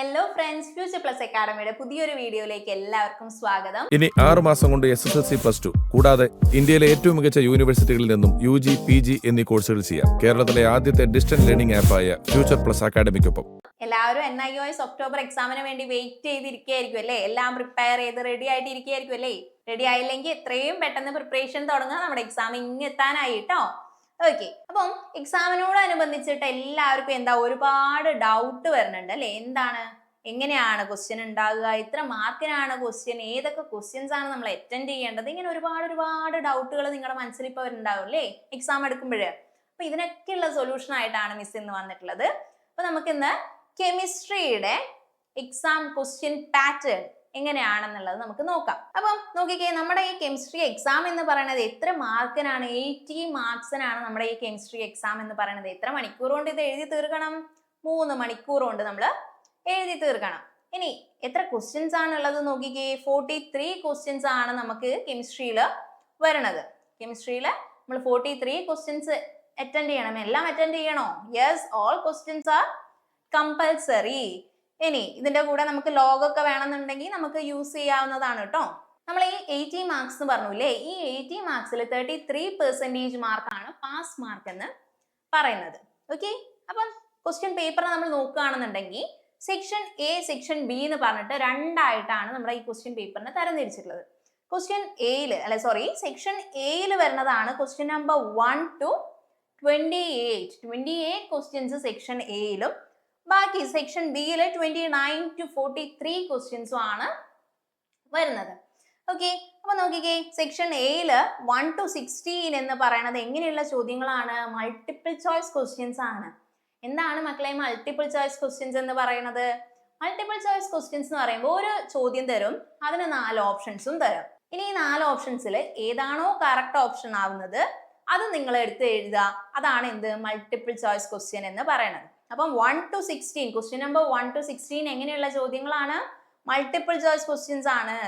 Hello friends future plus അക്കാഡമിയുടെ പുതിയൊരു വീഡിയോയിലേക്ക് എല്ലാവർക്കും സ്വാഗതം. ഇനി ആറ് മാസം കൊണ്ട് S S L C plus two കൂടാതെ ഇന്ത്യയിലെ ഏറ്റവും മികച്ച യൂണിവേഴ്സിറ്റികളിൽ നിന്നും യു ജി പി ജി എന്നീ കോഴ്സുകൾ ചെയ്യാം. കേരളത്തിലെ ആദ്യത്തെ ഡിസ്റ്റന്റ് ലേണിംഗ് ആപ്പായ ഫ്യൂച്ചർ പ്ലസ് അക്കാഡമിക്കൊപ്പം എല്ലാവരും N I O S October എക്സാമിന് വേണ്ടി വെയിറ്റ് ചെയ്തിരിക്കുകയായിരിക്കും അല്ലേ? എല്ലാം പ്രിപ്പയർ ചെയ്ത് റെഡി ആയിട്ട് ഇരിക്കുകയായിരിക്കും അല്ലേ? റെഡി ആയില്ലെങ്കിൽ എത്രയും പെട്ടെന്ന് പ്രിപ്പറേഷൻ തുടങ്ങുക. നമ്മുടെ എക്സാം ഇങ്ങെത്താനായിട്ടോ കേട്ടോ ഓക്കെ അപ്പം എക്സാമിനോടനുബന്ധിച്ചിട്ട് എല്ലാവർക്കും എന്താ ഒരുപാട് ഡൗട്ട് വരുന്നുണ്ട് അല്ലെ? എന്താണ്? എങ്ങനെയാണ് ക്വസ്റ്റ്യൻ ഉണ്ടാകുക? എത്ര മാർക്കിനാണ് ക്വസ്റ്റ്യൻ ഏതൊക്കെ ക്വസ്റ്റ്യൻസ് ആണ് നമ്മൾ അറ്റൻഡ് ചെയ്യേണ്ടത്? ഇങ്ങനെ ഒരുപാട് ഒരുപാട് ഡൗട്ടുകൾ നിങ്ങളുടെ മനസ്സിൽ ഇപ്പോൾ ഉണ്ടാവും അല്ലേ? എക്സാം എടുക്കുമ്പോൾ അപ്പൊ ഇതിനൊക്കെയുള്ള സൊല്യൂഷൻ ആയിട്ടാണ് മിസ് ഇന്ന് വന്നിട്ടുള്ളത്. അപ്പൊ നമുക്ക് ഇന്ന് കെമിസ്ട്രിയുടെ എക്സാം ക്വസ്റ്റ്യൻ പാറ്റേൺ എങ്ങനെയാണെന്നുള്ളത് നമുക്ക് നോക്കാം. അപ്പം നോക്കിക്കേ നമ്മുടെ ഈ കെമിസ്ട്രി എക്സാം എന്ന് പറയുന്നത് എത്ര മാർക്കിനാണ് എയ്റ്റി മാർക്സിനാണ് നമ്മുടെ ഈ കെമിസ്ട്രി എക്സാം എന്ന് പറയുന്നത്? എത്ര മണിക്കൂർ കൊണ്ട് ഇത് എഴുതി തീർക്കണം? മൂന്ന് മണിക്കൂർ കൊണ്ട് നമ്മൾ എഴുതി തീർക്കണം. ഇനി എത്ര ക്വസ്റ്റ്യൻസ് ആണ് ഉള്ളത് നോക്കിക്കേ ഫോർട്ടി ത്രീ ക്വസ്റ്റ്യൻസ് ആണ് നമുക്ക് കെമിസ്ട്രിയിൽ വരണത്. കെമിസ്ട്രിയിൽ നമ്മൾ ഫോർട്ടി ത്രീ ക്വസ്റ്റ്യൻസ് അറ്റൻഡ് ചെയ്യണം. എല്ലാം അറ്റൻഡ് ചെയ്യണോ? Yes all questions are compulsory ഇനി ഇതിന്റെ കൂടെ നമുക്ക് ലോഗൊക്കെ വേണമെന്നുണ്ടെങ്കിൽ നമുക്ക് യൂസ് ചെയ്യാവുന്നതാണ് കേട്ടോ. നമ്മൾ ഈ എയ്റ്റി മാർക്സ് എന്ന് പറഞ്ഞില്ലേ? ഈ എയ്റ്റി മാർക്സിൽ തേർട്ടി ത്രീ പെർസെന്റേജ് മാർക്കാണ് പാസ് മാർക്ക് എന്ന് പറയുന്നത്. ഓക്കെ അപ്പം ക്വസ്റ്റ്യൻ പേപ്പർ നമ്മൾ നോക്കുകയാണെന്നുണ്ടെങ്കിൽ സെക്ഷൻ എ സെക്ഷൻ ബി എന്ന് പറഞ്ഞിട്ട് രണ്ടായിട്ടാണ് നമ്മുടെ ഈ ക്വസ്റ്റ്യൻ പേപ്പറിനെ തരംതിരിച്ചിട്ടുള്ളത്. ക്വസ്റ്റ്യൻ എയിൽ അല്ലെ സോറി സെക്ഷൻ എയിൽ വരുന്നതാണ് question number one to twenty eight twenty eight questions section എയിലും ബാക്കി സെക്ഷൻ ബിയിലെ twenty nine to forty three ക്വസ്റ്റ്യൻസും ആണ് വരുന്നത്. ഓക്കെ അപ്പൊ നോക്കിക്കേ സെക്ഷൻ എയിൽ വൺ ടു സിക്സ്റ്റീൻ എന്ന് പറയുന്നത് എങ്ങനെയുള്ള ചോദ്യങ്ങളാണ്? മൾട്ടിപ്പിൾ ചോയ്സ് ക്വസ്റ്റ്യൻസ് ആണ്. എന്താണ് മക്കളെ മൾട്ടിപ്പിൾ ചോയ്സ് ക്വസ്റ്റ്യൻസ് എന്ന് പറയുന്നത് മൾട്ടിപ്പിൾ ചോയ്സ് ക്വസ്റ്റ്യൻസ് എന്ന് പറയുമ്പോൾ ഒരു ചോദ്യം തരും അതിന് നാല് ഓപ്ഷൻസും തരും. ഇനി ഈ നാല് ഓപ്ഷൻസിൽ ഏതാണോ കറക്റ്റ് ഓപ്ഷൻ ആവുന്നത് അത് നിങ്ങൾ എടുത്ത് എഴുതുക. അതാണ് എന്ത്? മൾട്ടിപ്പിൾ ചോയ്സ് ക്വസ്റ്റ്യൻ എന്ന് പറയുന്നത് അപ്പം one two sixteen question number one two sixteen എങ്ങനെയുള്ള ചോദ്യങ്ങളാണ്? മൾട്ടിപ്പിൾ ചോയ്സ് ക്വസ്റ്റ്യൻസ് ആണ്.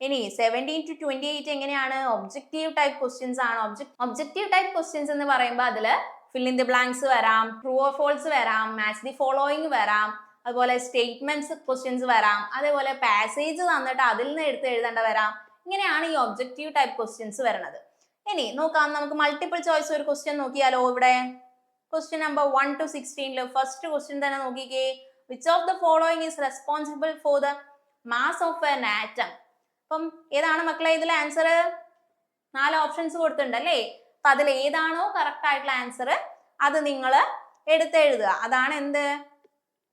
ഇനി സെവന്റീൻ ടു ട്വന്റി എയ്റ്റ് എങ്ങനെയാണ്? ഒബ്ജക്റ്റീവ് ടൈപ്പ് ക്വസ്റ്റ്യൻസ് ആണ്. ഒബ്ജക്റ്റീവ് ടൈപ്പ് ക്വസ്റ്റ്യൻസ് എന്ന് പറയുമ്പോൾ അതിൽ ഫിൽ ഇൻ ദി ബ്ലാങ്ക്സ് വരാം ട്രൂ ഓർ ഫോൾസ് വരാം മാച്ച് ദി ഫോളോയിങ് വരാം അതുപോലെ സ്റ്റേറ്റ്മെന്റ്സ് ക്വസ്റ്റ്യൻസ് വരാം അതേപോലെ പാസേജ് തന്നിട്ട് അതിൽ നിന്ന് എടുത്ത് എഴുതേണ്ട വരാം. ഇങ്ങനെയാണ് ഈ ഒബ്ജക്റ്റീവ് ടൈപ്പ് ക്വസ്റ്റ്യൻസ് വരുന്നത് ഇനി നോക്കാം നമുക്ക് മൾട്ടിപ്പിൾ ചോയ്സ് ഒരു ക്വസ്റ്റ്യൻ നോക്കിയാലോ ഇവിടെ? ക്വസ്റ്റ്യൻ നമ്പർ വൺ ടു സിക്സ്റ്റീനിൽ ഫസ്റ്റ് ക്വസ്റ്റ്യൻ തന്നെ നോക്കിക്കേ. Which of the following is responsible for the mass of an atom അപ്പം ഏതാണ് മക്കളെ ഇതിൽ ആൻസർ നാല് ഓപ്ഷൻസ് കൊടുത്തിട്ടുണ്ട് അല്ലേ? അപ്പൊ അതിൽ ഏതാണോ കറക്റ്റ് ആയിട്ടുള്ള ആൻസർ അത് നിങ്ങൾ എടുത്തെഴുതുക. അതാണ് എന്ത്?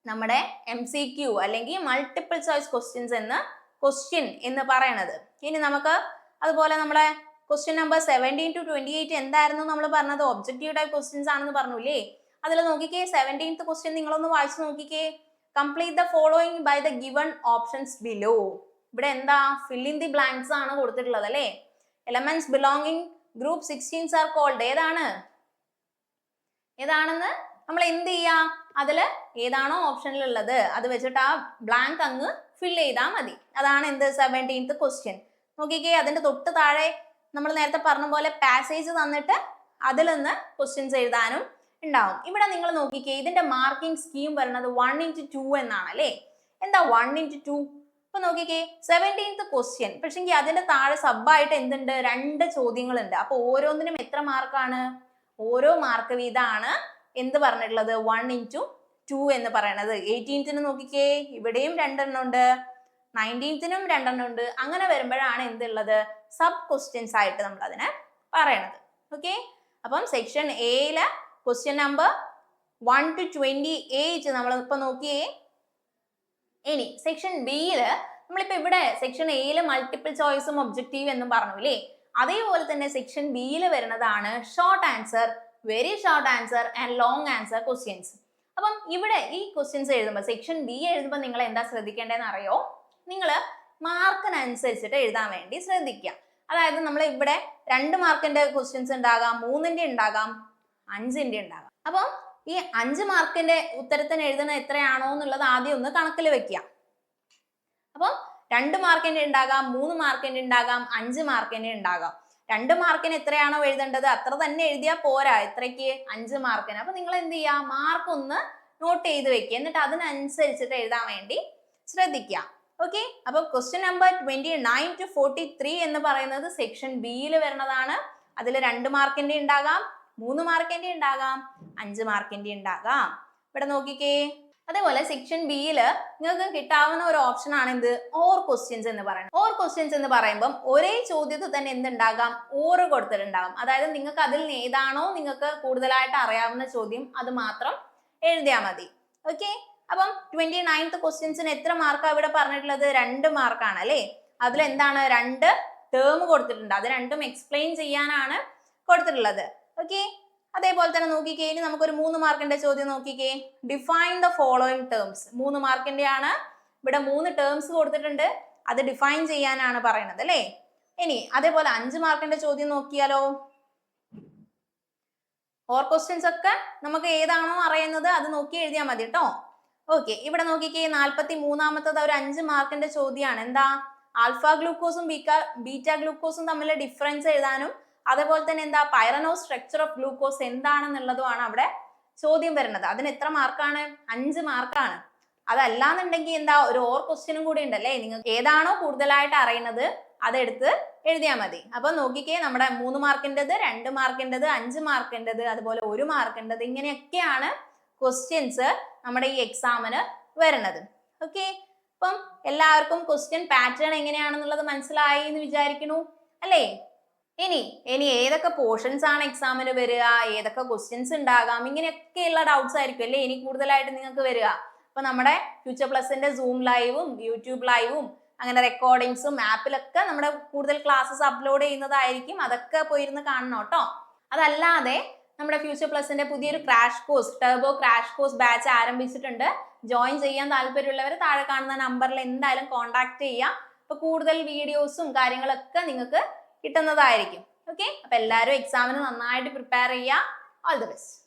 നമ്മുടെ എം സി ക്യു അല്ലെങ്കിൽ മൾട്ടിപ്പിൾ ചോയ്സ് ക്വസ്റ്റ്യൻസ് എന്ന് ക്വസ്റ്റ്യൻ എന്ന് പറയണത്. ഇനി നമുക്ക് അതുപോലെ നമ്മുടെ question number seventeen two twenty eight എന്തായിരുന്നു നമ്മൾ പറഞ്ഞത്? ഒബ്ജക്റ്റീവ് ടൈപ്പ് ക്വസ്റ്റ്യൻസ് ആണെന്ന് പറഞ്ഞില്ലേ? അതിൽ നോക്കിക്കേ സെവന്റീൻത്ത് ക്വസ്റ്റ്യൻ നിങ്ങളൊന്ന് വായിച്ചു നോക്കിക്കേ. Complete the following by the given options below ഇവിടെ എന്താ? ഫിൽ ഇൻ ദി ബ്ലാങ്ക്സ് ആണ് കൊടുത്തിട്ടുള്ളത് അല്ലേ? Elements belonging group sixteens are called ഏതാണ്? ഏതാണെന്ന് നമ്മൾ എന്ത് ചെയ്യാ? അതിൽ ഏതാണോ ഓപ്ഷനിൽ ഉള്ളത്. അത് വെച്ചിട്ട് ആ ബ്ലാങ്ക് അങ്ങ് ഫിൽ ചെയ്താൽ മതി. അതാണ് എന്ത്? സെവന്റീൻത്ത് ക്വസ്റ്റ്യൻ നോക്കിക്കേ അതിന്റെ തൊട്ട് താഴെ നമ്മൾ നേരത്തെ പറഞ്ഞ പോലെ പാസേജ് തന്നിട്ട് അതിൽ നിന്ന് ക്വസ്റ്റ്യൻസ് എഴുതാനും ഉണ്ടാവും. ഇവിടെ നിങ്ങൾ നോക്കിക്കേ ഇതിന്റെ മാർക്കിംഗ് സ്കീം വരുന്നത് വൺ ഇന്റു ടു എന്നാണ് അല്ലേ? എന്താ വൺ ഇന്റു ടു ഇപ്പൊ നോക്കിക്കേ സെവന്റീൻത്ത് ക്വസ്റ്റ്യൻ പക്ഷെങ്കിൽ അതിന്റെ താഴെ സബായിട്ട് എന്തുണ്ട്? രണ്ട് ചോദ്യങ്ങളുണ്ട്. അപ്പൊ ഓരോന്നിനും എത്ര മാർക്കാണ് ഓരോ മാർക്ക് വീതമാണ് എന്ത് പറഞ്ഞിട്ടുള്ളത്? വൺ ഇന്റു ടു എന്ന് പറയണത്. എയ്റ്റീൻത്തിന് നോക്കിക്കേ ഇവിടെയും രണ്ടെണ്ണം ഉണ്ട്. നയന്റീൻത്തിനും രണ്ടെണ്ണം ഉണ്ട്. അങ്ങനെ വരുമ്പോഴാണ് എന്തുള്ളത്? സബ് ക്വസ്റ്റ്യൻസ് ആയിട്ട് നമ്മൾ അതിനെ പറയണത്. ഓക്കെ അപ്പം സെക്ഷൻ എയിൽ question number one two twenty eight നമ്മൾ ഇപ്പൊ നോക്കിയേ. ഇനി സെക്ഷൻ ബിയിൽ നമ്മളിപ്പോ ഇവിടെ സെക്ഷൻ എയിൽ മൾട്ടിപ്പിൾ ചോയ്സും ഒബ്ജക്റ്റീവ് എന്നും പറഞ്ഞു അല്ലേ അതേപോലെ തന്നെ സെക്ഷൻ ബിയിൽ വരുന്നതാണ് short answer very short answer and long answer questions അപ്പം ഇവിടെ ഈ ക്വസ്റ്റ്യൻസ് എഴുതുമ്പോൾ സെക്ഷൻ ബി എഴുതുമ്പോൾ നിങ്ങൾ എന്താ ശ്രദ്ധിക്കേണ്ടതെന്ന് അറിയോ? നിങ്ങൾ മാർക്കിനനുസരിച്ചിട്ട് എഴുതാൻ വേണ്ടി ശ്രദ്ധിക്കുക അതായത് നമ്മൾ ഇവിടെ രണ്ട് മാർക്കിന്റെ ക്വസ്റ്റ്യൻസ് ഉണ്ടാകാം മൂന്നിന്റെ ഉണ്ടാകാം അഞ്ചിന്റെ ഉണ്ടാകാം. അപ്പം ഈ അഞ്ച് മാർക്കിന്റെ ഉത്തരത്തിന് എഴുതുന്ന എത്രയാണോ എന്നുള്ളത് ആദ്യം ഒന്ന് കണക്കിൽ വെക്കുക. അപ്പം രണ്ട് മാർക്കിന്റെ ഉണ്ടാകാം മൂന്ന് മാർക്കിന്റെ ഉണ്ടാകാം അഞ്ച് മാർക്കിന്റെ ഉണ്ടാകാം. രണ്ട് മാർക്കിന് എത്രയാണോ എഴുതേണ്ടത് അത്ര തന്നെ എഴുതിയാൽ പോരാ എത്രയ്ക്ക്? അഞ്ച് മാർക്കിന് അപ്പൊ നിങ്ങൾ എന്ത് ചെയ്യുക? മാർക്ക് ഒന്ന് നോട്ട് ചെയ്ത് വെക്കുക. എന്നിട്ട് അതിനനുസരിച്ചിട്ട് എഴുതാൻ വേണ്ടി ശ്രദ്ധിക്കുക. ഓക്കെ അപ്പൊ question number twenty nine two forty three എന്ന് പറയുന്നത് സെക്ഷൻ ബിയിൽ വരുന്നതാണ്. അതിൽ രണ്ട് മാർക്കിന്റെ ഉണ്ടാകാം മൂന്ന് മാർക്കിന്റെ ഉണ്ടാകാം അഞ്ച് മാർക്കിന്റെ ഉണ്ടാകാം. ഇവിടെ നോക്കിക്കേ. അതേപോലെ സെക്ഷൻ ബിയിൽ നിങ്ങൾക്ക് കിട്ടാവുന്ന ഒരു ഓപ്ഷൻ ആണ് എന്ത്? ഓർ ക്വസ്റ്റ്യൻസ് എന്ന് പറയുന്നത്. ഓർ ക്വസ്റ്റ്യൻസ് എന്ന് പറയുമ്പം ഒരേ ചോദ്യത്തിൽ തന്നെ എന്തുണ്ടാകാം? ഓറ് കൊടുത്തിട്ടുണ്ടാകും. അതായത് നിങ്ങൾക്ക് അതിൽ ഏതാണോ നിങ്ങൾക്ക് കൂടുതലായിട്ട് അറിയാവുന്ന ചോദ്യം അത് മാത്രം എഴുതിയാൽ മതി. ഓക്കെ അപ്പം ട്വന്റി നയൻത്ത് ക്വസ്റ്റ്യൻസിന് എത്ര മാർക്കാണ് ഇവിടെ പറഞ്ഞിട്ടുള്ളത്? രണ്ട് മാർക്കാണ് അല്ലേ? അതിൽ എന്താണ് രണ്ട് ടേം കൊടുത്തിട്ടുണ്ട്. അത് രണ്ടും എക്സ്പ്ലെയിൻ ചെയ്യാനാണ് കൊടുത്തിട്ടുള്ളത്. ഓക്കെ അതേപോലെ തന്നെ നോക്കിക്കേ. ഇനി നമുക്കൊരു മൂന്ന് മാർക്കിന്റെ ചോദ്യം നോക്കിക്കേ. ഡിഫൈൻ ദ ഫോളോയിങ് ടേംസ് മൂന്ന് മാർക്കിന്റെ ആണ് ഇവിടെ മൂന്ന് ടേംസ് കൊടുത്തിട്ടുണ്ട്. അത് ഡിഫൈൻ ചെയ്യാനാണ് പറയുന്നത് അല്ലേ? ഇനി അതേപോലെ അഞ്ച് മാർക്കിന്റെ ചോദ്യം നോക്കിയാലോ? ഓർ ക്വസ്റ്റ്യൻസ് ഒക്കെ നമുക്ക് ഏതാണോ അറിയുന്നത് അത് നോക്കി എഴുതിയാൽ മതി കേട്ടോ. ഓക്കെ ഇവിടെ നോക്കിക്കേ നാൽപ്പത്തി മൂന്നാമത്തത് ഒരു അഞ്ച് മാർക്കിന്റെ ചോദ്യമാണ് എന്താ? ആൽഫ ഗ്ലൂക്കോസും ബീക്ക ബീറ്റ ഗ്ലൂക്കോസും തമ്മിലെ ഡിഫറൻസ് എഴുതാനും അതേപോലെ തന്നെ എന്താ? പൈറനോ സ്ട്രക്ചർ ഓഫ് ഗ്ലൂക്കോസ് എന്താണെന്നുള്ളതുമാണ് അവിടെ ചോദ്യം വരുന്നത്. അതിന് എത്ര മാർക്കാണ്? അഞ്ച് മാർക്കാണ്. അതല്ലാന്നുണ്ടെങ്കിൽ എന്താ? ഒരു ഓർ ക്വസ്റ്റ്യനും കൂടി ഉണ്ടല്ലേ? നിങ്ങൾക്ക് ഏതാണോ കൂടുതലായിട്ട് അറിയുന്നത് അതെടുത്ത് എഴുതിയാൽ മതി. അപ്പൊ നോക്കിക്കേ നമ്മുടെ മൂന്ന് മാർക്കിന്റെത് രണ്ട് മാർക്കിന്റെത് അഞ്ച് മാർക്കിന്റെത് അതുപോലെ ഒരു മാർക്കിന്റെത് ഇങ്ങനെയൊക്കെയാണ് ക്വസ്റ്റ്യൻസ് നമ്മുടെ ഈ എക്സാമിന് വരുന്നത്. ഓക്കെ അപ്പം എല്ലാവർക്കും ക്വസ്റ്റ്യൻ പാറ്റേൺ എങ്ങനെയാണെന്നുള്ളത് മനസ്സിലായി എന്ന് വിചാരിക്കുന്നു. അല്ലേ? ഇനി ഇനി ഏതൊക്കെ പോർഷൻസ് ആണ് എക്സാമിന് വരിക ഏതൊക്കെ ക്വസ്റ്റ്യൻസ് ഉണ്ടാകാം ഇങ്ങനെയൊക്കെയുള്ള ഡൗട്ട്സ് ആയിരിക്കും അല്ലേ? ഇനി കൂടുതലായിട്ട് നിങ്ങൾക്ക് വരിക. അപ്പൊ നമ്മുടെ ഫ്യൂച്ചർ പ്ലസിന്റെ സൂം ലൈവും യൂട്യൂബ് ലൈവും അങ്ങനെ റെക്കോർഡിങ്സും ആപ്പിലൊക്കെ നമ്മുടെ കൂടുതൽ ക്ലാസ്സസ് അപ്ലോഡ് ചെയ്യുന്നതായിരിക്കും. അതൊക്കെ പോയിരുന്ന് കാണണം കേട്ടോ. അതല്ലാതെ നമ്മുടെ ഫ്യൂച്ചർ പ്ലസിന്റെ പുതിയൊരു crash course turbo crash course batch ആരംഭിച്ചിട്ടുണ്ട്. ജോയിൻ ചെയ്യാൻ താല്പര്യമുള്ളവർ താഴെ കാണുന്ന നമ്പറിൽ എന്തായാലും കോൺടാക്ട് ചെയ്യാം. അപ്പൊ കൂടുതൽ വീഡിയോസും കാര്യങ്ങളൊക്കെ നിങ്ങൾക്ക് കിട്ടുന്നതായിരിക്കും. ഓക്കെ അപ്പൊ എല്ലാവരും എക്സാമിന് നന്നായിട്ട് പ്രിപ്പയർ ചെയ്യുക. All the best